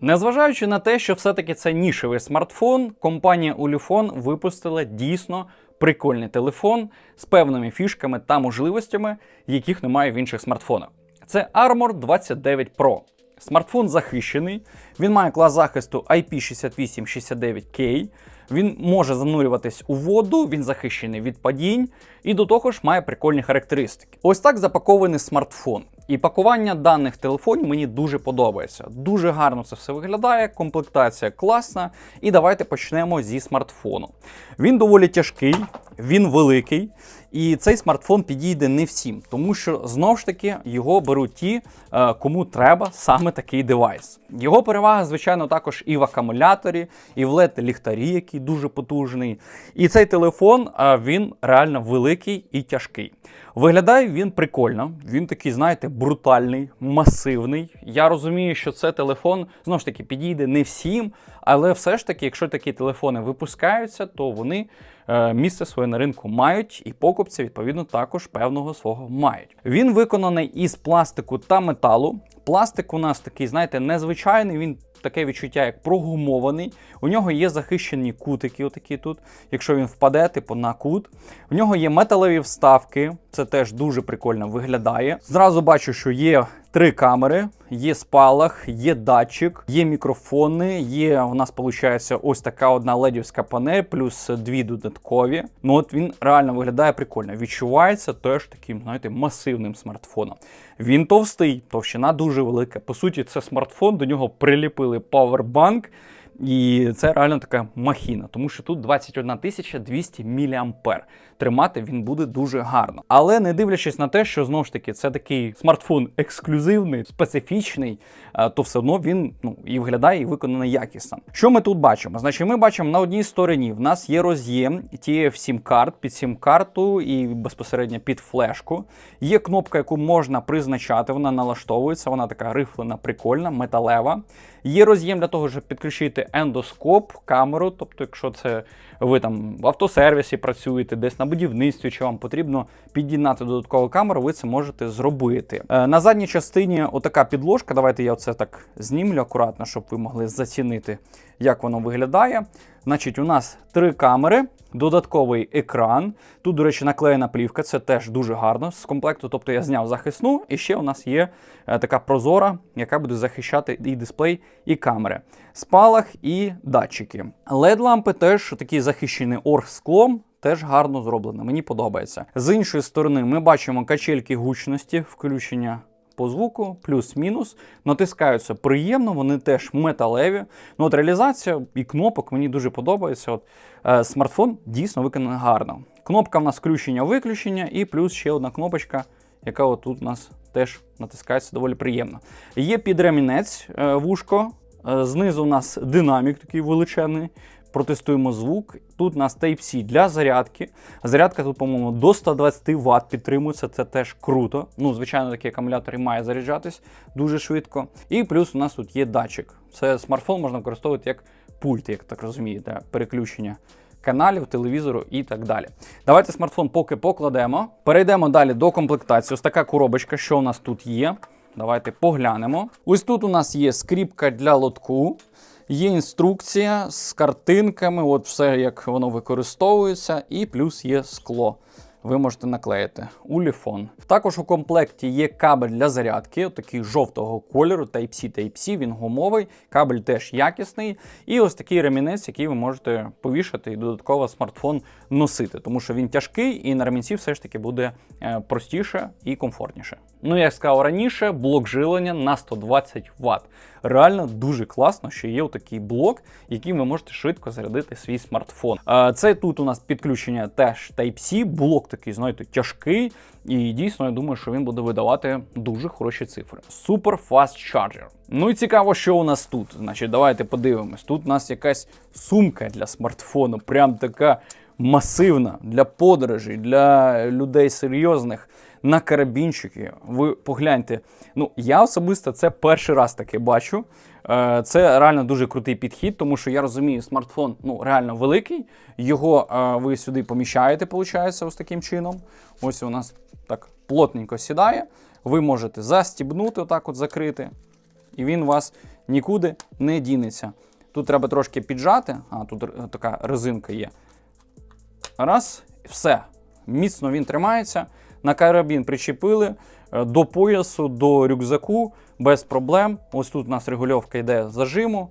Незважаючи на те, що все-таки це нішевий смартфон, компанія Ulefone випустила дійсно прикольний телефон з певними фішками та можливостями, яких немає в інших смартфонах. Це Armor 29 Pro. Смартфон захищений, він має клас захисту IP6869K, він може занурюватись у воду, він захищений від падінь, і до того ж має прикольні характеристики. Ось так запакований смартфон. І пакування даних телефонів мені дуже подобається. Дуже гарно це все виглядає, комплектація класна. І давайте почнемо зі смартфону. Він доволі тяжкий, він великий, і цей смартфон підійде не всім, тому що знову ж таки його беруть ті, е, кому треба саме такий девайс. Його перевага, звичайно, також і в акумуляторі, і в led ліхтарі, який дуже потужний. І цей телефон е, він реально великий і тяжкий. Виглядає він прикольно, він такий, знаєте, брутальний, масивний. Я розумію, що це телефон знову ж таки підійде не всім, але все ж таки, якщо такі телефони випускаються, то вони е, місце своє на ринку мають, і покупці, відповідно, також певного свого мають. Він виконаний із пластику та металу. Пластик у нас такий, знаєте, незвичайний. Він таке відчуття, як прогумований. У нього є захищені кутики, отакі тут. Якщо він впаде, типу на кут. В нього є металеві вставки. Це теж дуже прикольно виглядає. Зразу бачу, що є три камери, є спалах, є датчик, є мікрофони. Є у нас виходить ось така одна ледівська панель, плюс дві додаткові. Ну от він реально виглядає прикольно. Відчувається теж таким, знаєте, масивним смартфоном. Він товстий, товщина дуже велика. По суті, це смартфон, до нього приліпили павербанк. І це реально така махіна, тому що тут 21 200 мА. Тримати він буде дуже гарно. Але не дивлячись на те, що знову ж таки це такий смартфон ексклюзивний, специфічний, е, то все одно він ну і виглядає, і виконаний якісно. Що ми тут бачимо? Значить, ми бачимо на одній стороні в нас є роз'єм TF7 карт під сім-карту і безпосередньо під флешку. Є кнопка, яку можна призначати, вона налаштовується, вона така рифлена, прикольна, металева. Є роз'єм для того, щоб підключити ендоскоп, камеру. Тобто, якщо це ви там в автосервісі працюєте, десь на будівництві, чи вам потрібно під'єднати додаткову камеру, ви це можете зробити. Е, на задній частині отака підложка. Давайте я оце так знімлю акуратно, щоб ви могли зацінити, як воно виглядає. Значить, у нас три камери, додатковий екран. Тут, до речі, наклеєна плівка, це теж дуже гарно з комплекту. Тобто я зняв захисну, і ще у нас є е, така прозора, яка буде захищати і дисплей, і камери. Спалах і датчики. LED-лампи теж такі захищені оргсклом. Теж гарно зроблено, мені подобається. З іншої сторони, ми бачимо качельки гучності, включення по звуку, плюс-мінус. Натискаються приємно, вони теж металеві. Ну от Реалізація і кнопок мені дуже подобається. От е, Смартфон дійсно виконаний гарно. Кнопка в нас включення-виключення, і плюс ще одна кнопочка, яка от тут у нас теж натискається доволі приємно. Є підремінець е, вушко. Е, Знизу у нас динамік такий величезний. Протестуємо звук. Тут у нас Type-C для зарядки. Зарядка тут, по-моєму, до 120 Вт підтримується, це теж круто. Ну, звичайно, такий акумулятор і має заряджатись дуже швидко. І плюс у нас тут є датчик. Це смартфон можна використовувати як пульт, як так розумієте, переключення каналів, телевізору і так далі. Давайте смартфон поки покладемо. Перейдемо далі до комплектації. Ось така коробочка, що у нас тут є. Давайте поглянемо. Ось тут у нас є скріпка для лотку. Є інструкція з картинками, от все як воно використовується, і плюс є скло. Ви можете наклеїти уліфон. Також у комплекті є кабель для зарядки, такий жовтого кольору, Type-C, Type-C, він гумовий, кабель теж якісний. І ось такий ремінець, який ви можете повішати і додатково смартфон носити, тому що він тяжкий і на ремінці все ж таки буде е, простіше і комфортніше. Ну, як сказав раніше, блок живлення на 120 Вт. Реально дуже класно, що є такий блок, яким ви можете швидко зарядити свій смартфон. Е, Це тут у нас підключення теж Type-C, блок такий, знаєте, тяжкий. І дійсно, я думаю, що він буде видавати дуже хороші цифри. Super Fast Charger. Ну і цікаво, що у нас тут. Значить, давайте подивимось. Тут у нас якась сумка для смартфону, прям така масивна для подорожей, для людей серйозних. На карабінчики. Ви погляньте. Ну, я особисто це перший раз таке бачу. Е, Це реально дуже крутий підхід, тому що я розумію, смартфон ну, реально великий. Його е, ви сюди поміщаєте, виходить, ось таким чином. Ось у нас так плотненько сідає. Ви можете застібнути, отак от закрити. І він у вас нікуди не дінеться. Тут треба трошки піджати, а тут така резинка є. Раз, і все. Міцно він тримається. На карабін причепили е, до поясу, до рюкзаку без проблем. Ось тут у нас регульовка йде зажиму.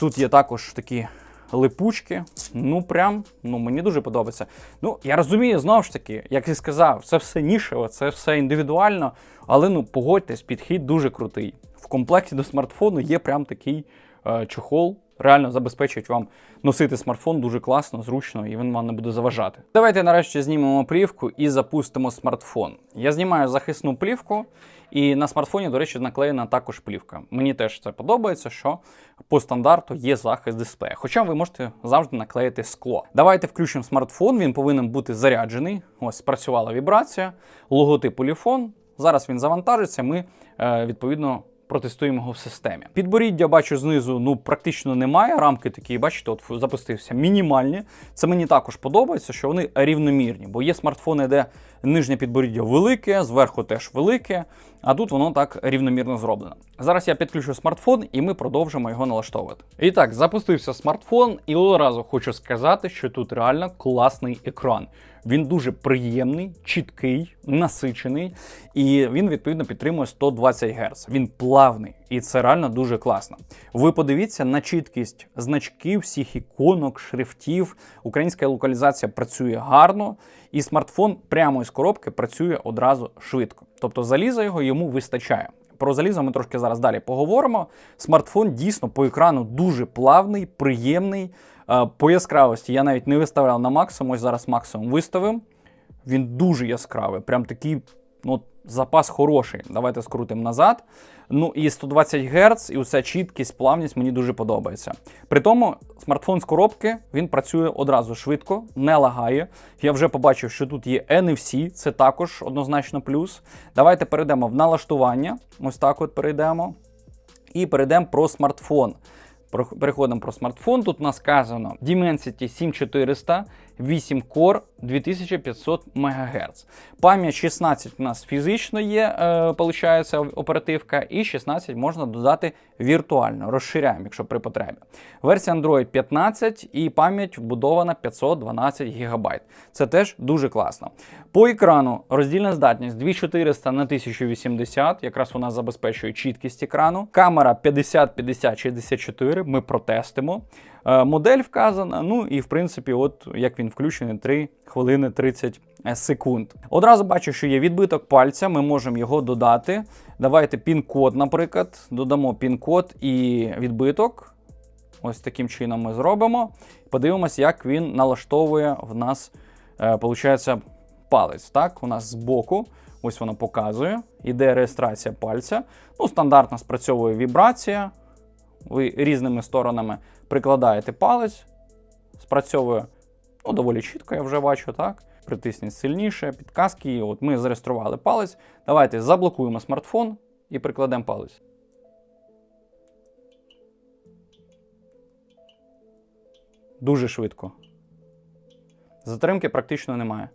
Тут є також такі липучки. Ну, прям, ну мені дуже подобається. Ну, я розумію, знову ж таки, як і сказав, це все нішево, це все індивідуально. Але ну погодьтесь, підхід дуже крутий. В комплекті до смартфону є прям такий е, чохол. Реально забезпечують вам носити смартфон дуже класно, зручно, і він вам не буде заважати. Давайте нарешті знімемо плівку і запустимо смартфон. Я знімаю захисну плівку, і на смартфоні, до речі, наклеєна також плівка. Мені теж це подобається, що по стандарту є захист дисплея. Хоча ви можете завжди наклеїти скло. Давайте включимо смартфон, він повинен бути заряджений. Ось спрацювала вібрація, логотип Polyphone. Зараз він завантажиться. Ми е, відповідно. Протестуємо його в системі. Підборіддя бачу знизу, ну практично немає. Рамки такі, бачите, от запустився мінімальні. Це мені також подобається, що вони рівномірні, бо є смартфони, де нижнє підборіддя велике, зверху теж велике, а тут воно так рівномірно зроблено. Зараз я підключу смартфон і ми продовжимо його налаштовувати. І так, запустився смартфон, і одразу хочу сказати, що тут реально класний екран. Він дуже приємний, чіткий, насичений, і він відповідно підтримує 120 Гц. Він плавний, і це реально дуже класно. Ви подивіться на чіткість значків, всіх іконок, шрифтів. Українська локалізація працює гарно, і смартфон прямо із коробки працює одразу швидко. Тобто заліза його йому вистачає. Про залізо ми трошки зараз далі поговоримо. Смартфон дійсно по екрану дуже плавний, приємний. Е, По яскравості я навіть не виставляв на максимум, ось зараз максимум виставив. Він дуже яскравий, прям такий ну, запас хороший. Давайте скрутимо назад. Ну і 120 Гц, і уся чіткість, плавність мені дуже подобається. При тому смартфон з коробки він працює одразу швидко, не лагає. Я вже побачив, що тут є NFC, це також однозначно плюс. Давайте перейдемо в налаштування. Ось так от перейдемо. І перейдемо про смартфон. Переходимо про смартфон. Тут у нас сказано Dimensity 7400, 8 Core, 2500 МГц. Пам'ять 16 у нас фізично є, е, оперативка, і 16 можна додати віртуально. Розширяємо, якщо при потребі. Версія Android 15 і пам'ять вбудована 512 ГБ. Це теж дуже класно. По екрану роздільна здатність 2400 на 1080, якраз вона забезпечує чіткість екрану. Камера 50, 50, 64, ми протестимо. Е, Модель вказана. Ну і в принципі, от як він включений, 3 хвилини 30 секунд. Одразу бачу, що є відбиток пальця, ми можемо його додати. Давайте пін-код, наприклад, додамо пін-код і відбиток. Ось таким чином ми зробимо. Подивимось, як він налаштовує в нас, е, получається, палець. Так, у нас збоку. Ось воно показує. Іде реєстрація пальця. Ну, стандартно спрацьовує вібрація. Ви різними сторонами прикладаєте палець, спрацьовує ну, доволі чітко, я вже бачу, так? Притисніть сильніше, підказки. От ми зареєстрували палець. Давайте заблокуємо смартфон і прикладемо палець. Дуже швидко. Затримки практично немає.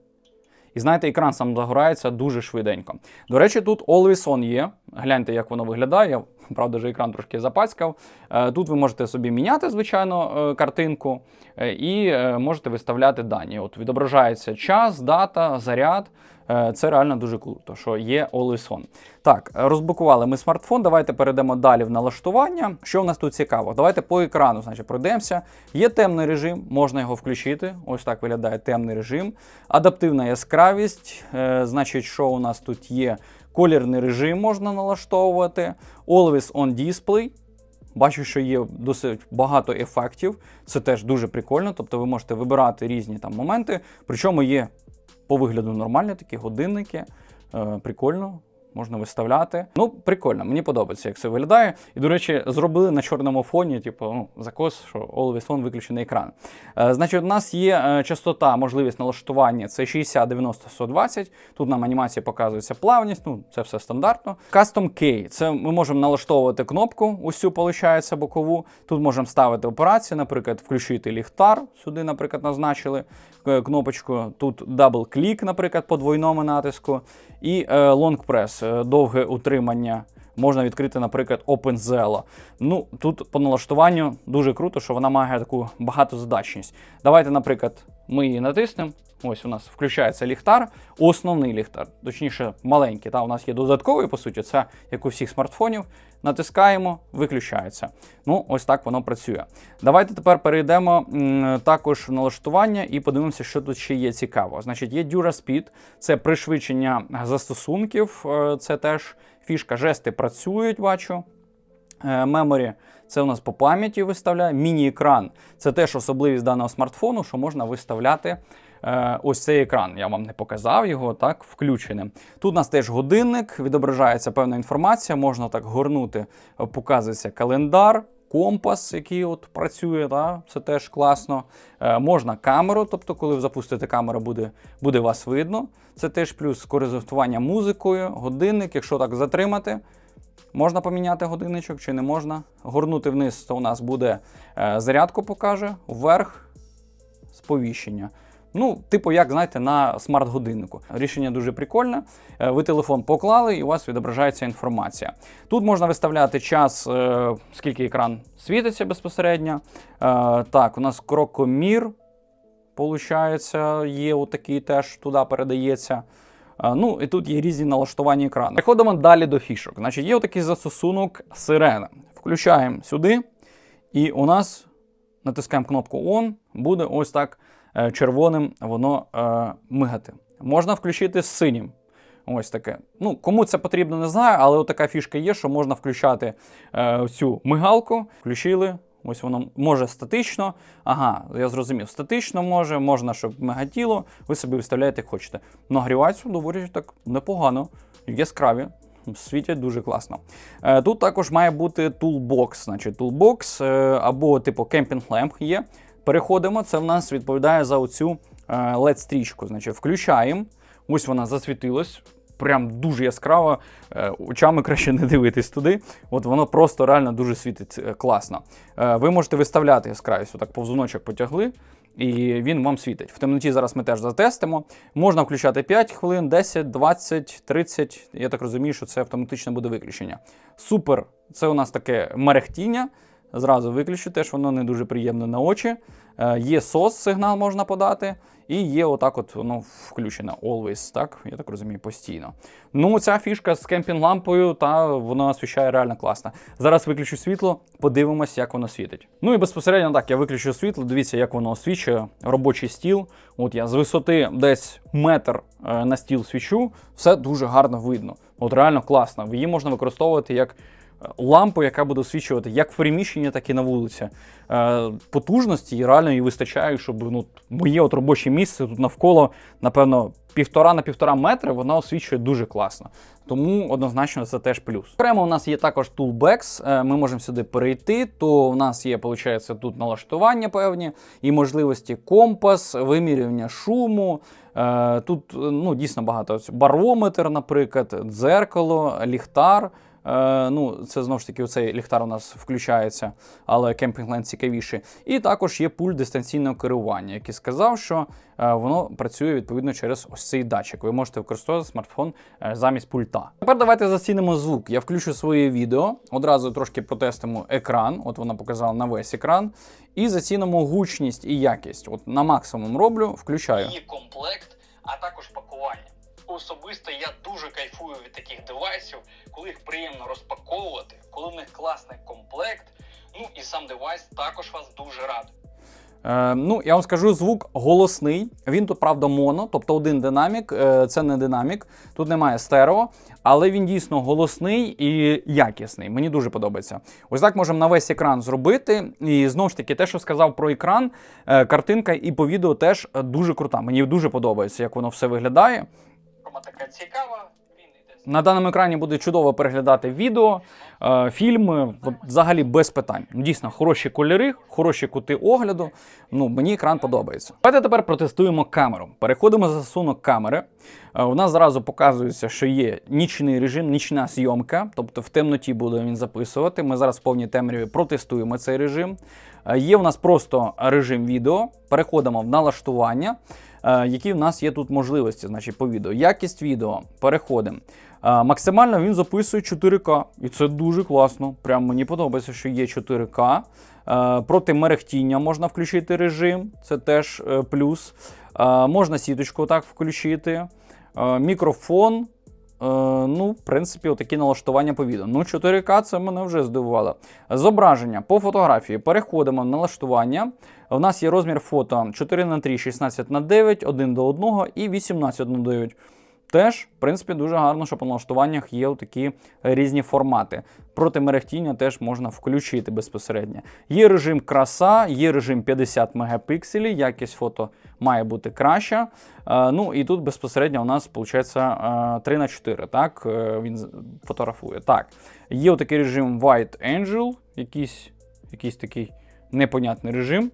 І знаєте, екран сам загорається дуже швиденько. До речі, тут Always On є. Гляньте, як воно виглядає. Правда, вже екран трошки запацькав. Е, Тут ви можете собі міняти, звичайно, е, картинку е, і можете виставляти дані. От відображається час, дата, заряд. Е, Це реально дуже круто, що є Always On. Так, розблокували ми смартфон. Давайте перейдемо далі в налаштування. Що в нас тут цікаво? Давайте по екрану, значить, пройдемося. Є темний режим, можна його включити. Ось так виглядає темний режим. Адаптивна яскравість. Е, Значить, що у нас тут є? Колірний режим можна налаштовувати. Always on display. Бачу, що є досить багато ефектів. Це теж дуже прикольно. Тобто ви можете вибирати різні там моменти. Причому є по вигляду нормальні такі годинники. Е, прикольно. Можна виставляти. Ну, прикольно, мені подобається, як це виглядає. І, до речі, зробили на чорному фоні, типу, ну, закос, що Always On виключений екран. Е, значить, у нас є е, частота, можливість налаштування це 60, 90, 120. Тут нам анімація показується плавність, ну це все стандартно. Custom Key це ми можемо налаштовувати кнопку, усю, виходить, бокову. Тут можемо ставити операції, наприклад, включити ліхтар. Сюди, наприклад, назначили е, кнопочку. Тут дабл-клік, наприклад, по двойному натиску. І е, е, довге утримання можна відкрити, наприклад, OpenZelo. Ну, тут по налаштуванню дуже круто, що вона має таку багатозадачність. Давайте, наприклад, ми її натиснемо. Ось у нас включається ліхтар, основний ліхтар, точніше, маленький. Та у нас є додатковий, по суті, це як у всіх смартфонів. Натискаємо, виключається. Ну, ось так воно працює. Давайте тепер перейдемо також в налаштування і подивимося, що тут ще є цікаво. Значить, є DuraSpeed, це пришвидшення застосунків, е, це теж фішка. Жести працюють, бачу. Memory це у нас по пам'яті виставляє. Міні-екран це теж особливість даного смартфону, що можна виставляти ось цей екран. Я вам не показав його, так, включеним. Тут у нас теж годинник, відображається певна інформація, можна так горнути, е, показується календар. Компас, який от працює, да, це теж класно. Е, можна камеру, тобто, коли ви запустите камеру, буде, буде вас видно. Це теж плюс користування музикою, годинник, якщо так затримати, Можна поміняти годинничок чи не можна. Горнути вниз, то у нас буде е, зарядку покаже, вверх сповіщення. Ну, типу, як знаєте, на смарт-годиннику. Рішення дуже прикольне. Е, Ви телефон поклали, і у вас відображається інформація. Тут можна виставляти час, е, скільки екран світиться безпосередньо. Е, Так, у нас крокомір, получається, є отакий теж туди передається. Ну і тут є різні налаштування екрану. Переходимо далі до фішок. Значить, є отакий застосунок сирена. Включаємо сюди, і у нас натискаємо кнопку On, буде ось так червоним воно е, мигати. Можна включити з синім. Ось таке. Ну, кому це потрібно, не знаю, але така фішка є, що можна включати е, цю мигалку. Включили. Ось воно може статично. Ага, я зрозумів, статично може, можна, щоб мигатіло, ви собі виставляєте, як хочете. Нагріваються доволі так непогано, яскраві. Світять дуже класно. Е, Тут також має бути toolbox, значить е, або типу кемпінг лемп є. Переходимо, це в нас відповідає за оцю е, LED-стрічку. Значить, включаємо. Ось вона засвітилась. Прям дуже яскраво, е, очами краще не дивитись туди. От воно просто реально дуже світить е, класно. Ви можете виставляти яскравість, отак повзуночок потягли, і він вам світить. В темноті зараз ми теж затестимо. Можна включати 5 хвилин, 10, 20, 30. Я так розумію, що це автоматично буде виключення. Супер! Це у нас таке мерехтіння. Зразу виключу, теж воно не дуже приємне на очі. Е, Є SOS сигнал можна подати, і є отак от воно включено always, так? Я так розумію, постійно. Ну, ця фішка з кемпінг-лампою, та вона освіщає реально класно. Зараз виключу світло, подивимось, як воно світить. Ну і безпосередньо так, я виключу світло, дивіться, як воно освічує робочий стіл. От я з висоти десь метр е, на стіл свічу, все дуже гарно видно. От реально класно. Її можна використовувати як лампу, яка буде освічувати як в приміщенні, так і на вулиці. Е, потужності і реально її вистачає, щоб ну, моє от робоче місце тут навколо, напевно, півтора на півтора метри, вона освічує дуже класно. Тому однозначно це теж плюс. Окремо у нас є також е, Ми можемо сюди перейти. То в нас є, виходить, тут налаштування певні і можливості компас, вимірювання шуму. Е, Тут ну, дійсно багато. Барометр, наприклад, дзеркало, ліхтар. Е, ну, Це знову ж таки цей ліхтар у нас включається, але кемпінг-ленд цікавіший. І також є пульт дистанційного керування, який сказав, що е, воно працює відповідно через ось цей датчик. Ви можете використовувати смартфон е, замість пульта. Тепер давайте зацінимо звук. Я включу своє відео, одразу трошки протестимо екран. От вона показала на весь екран. І зацінимо гучність і якість. От на максимум роблю, включаю. її комплект, а також пакування. Особисто я дуже кайфую від таких девайсів, коли їх приємно розпаковувати, коли в них класний комплект. Ну і сам девайс також вас дуже радує. Е, ну, я вам скажу, звук голосний. Він тут, правда, моно, тобто один динамік, е, це не динамік, тут немає стерео, але він дійсно голосний і якісний. Мені дуже подобається. Ось так можемо на весь екран зробити. І знову ж таки, те, що сказав про екран, е, картинка і по відео теж е, дуже крута. Мені дуже подобається, як воно все виглядає. Форма така цікава. На даному екрані буде чудово переглядати відео, е, фільми, взагалі без питань. Дійсно, хороші кольори, хороші кути огляду. Ну, мені екран подобається. Давайте тепер протестуємо камеру. Переходимо за засунок камери. Е, У нас зразу показується, що є нічний режим, нічна зйомка, тобто в темноті буде він записувати. Ми зараз в повній темряві протестуємо цей режим. Е, Є у нас просто режим відео. Переходимо в налаштування. Е, Які в нас є тут можливості, значить, по відео. Якість відео. Переходимо. Е, Максимально він записує 4К, і це дуже класно. Прям мені подобається, що є 4К. Е, Проти мерехтіння можна включити режим, це теж плюс. Можна сіточку так включити. Мікрофон. Ну, в принципі, отакі налаштування по відео. Ну, 4К це мене вже здивувало. Зображення по фотографії. Переходимо в налаштування. У нас є розмір фото 4 на 3, 16 на 9, 1 до 1 і 18 на 9. Теж, в принципі, дуже гарно, що по налаштуваннях є такі різні формати. Проти мерехтіння теж можна включити безпосередньо. Є режим краса, є режим 50 мегапікселів, якість фото має бути краща. Е, ну і тут безпосередньо у нас виходить 3 на 4 так? е, Він фотографує. Так. Є отакий режим White Angel, якийсь, якийсь такий непонятний режим.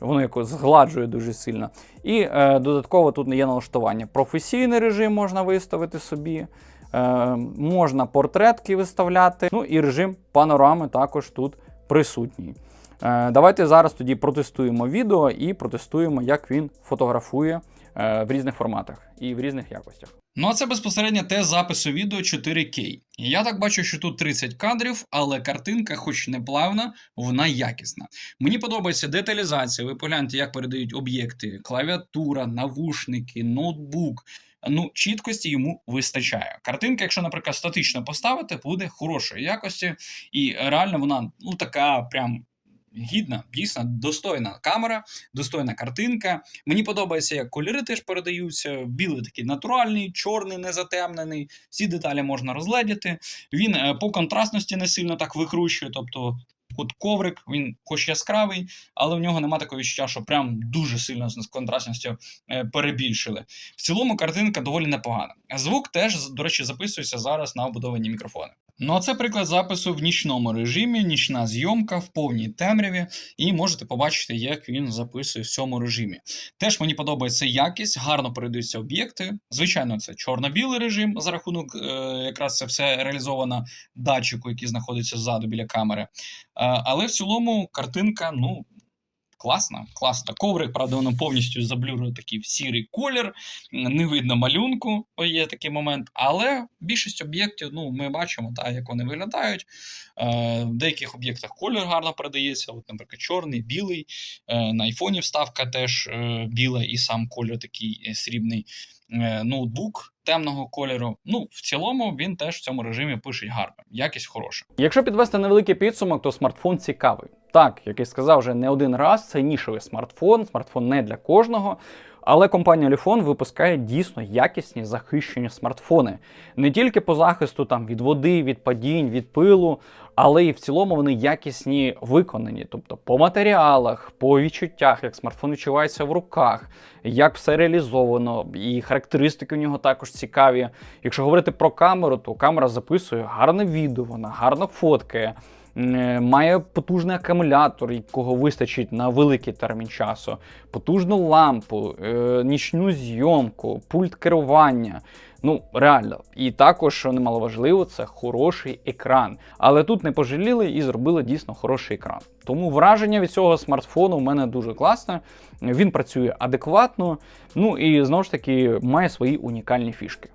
Воно якось згладжує дуже сильно. І е, додатково тут є налаштування. Професійний режим можна виставити собі, е, можна портретки виставляти. Ну і режим панорами також тут присутній. Е, давайте зараз тоді протестуємо відео і протестуємо, як він фотографує в різних форматах і в різних якостях. Ну а це безпосередньо тест запису відео 4К. І я так бачу, що тут 30 кадрів, але картинка, хоч не плавна, вона якісна. Мені подобається деталізація. Ви погляньте, як передають об'єкти: клавіатура, навушники, ноутбук. Ну, чіткості йому вистачає. Картинка, якщо, наприклад, статично поставити, буде хорошої якості, і реально вона ну така прям. Гідна, дійсно, достойна камера, достойна картинка. Мені подобається, як кольори теж передаються. Білий такий натуральний, чорний, незатемнений. Всі деталі можна розгледіти. Він е, по контрастності не сильно так викручує. Тобто, от коврик, він хоч яскравий, але в нього немає такого відчуття, що прям дуже сильно з контрастністю е, перебільшили. В цілому картинка доволі непогана. Звук теж, до речі, записується зараз на обудовані мікрофони. Ну а це приклад запису в нічному режимі, нічна зйомка в повній темряві, і можете побачити, як він записує в цьому режимі. Теж мені подобається якість, гарно передаються об'єкти. Звичайно, це чорно-білий режим за рахунок, е, якраз це все реалізовано датчику, який знаходиться ззаду біля камери. Е, але в цілому картинка, ну. Класна, класна. Коврик, правда, воно повністю заблюрує такий сірий колір, не видно малюнку, є такий момент. Але більшість об'єктів, ну, ми бачимо, та, як вони виглядають. Е, в деяких об'єктах колір гарно передається, от, наприклад, чорний, білий. Е, на айфоні вставка теж е, біла і сам кольор такий е, срібний. Е, ноутбук темного кольору. Ну, в цілому він теж в цьому режимі пише гарно, якість хороша. Якщо підвести невеликий підсумок, то смартфон цікавий. Так, як я сказав вже не один раз, це нішевий смартфон, смартфон не для кожного. Але компанія Lifon випускає дійсно якісні захищені смартфони. Не тільки по захисту там від води, від падінь, від пилу, але і в цілому вони якісні виконані. Тобто по матеріалах, по відчуттях, як смартфон відчувається в руках, як все реалізовано, і характеристики у нього також цікаві. Якщо говорити про камеру, то камера записує гарне відео, вона гарно фоткає. М, Має потужний акумулятор, якого вистачить на великий термін часу, потужну лампу, е, нічну зйомку, пульт керування. Ну, реально. І також, що немаловажливо, це хороший екран. Але тут не пожаліли і зробили дійсно хороший екран. Тому враження від цього смартфону у мене дуже класне. Він працює адекватно, ну і знову ж таки має свої унікальні фішки.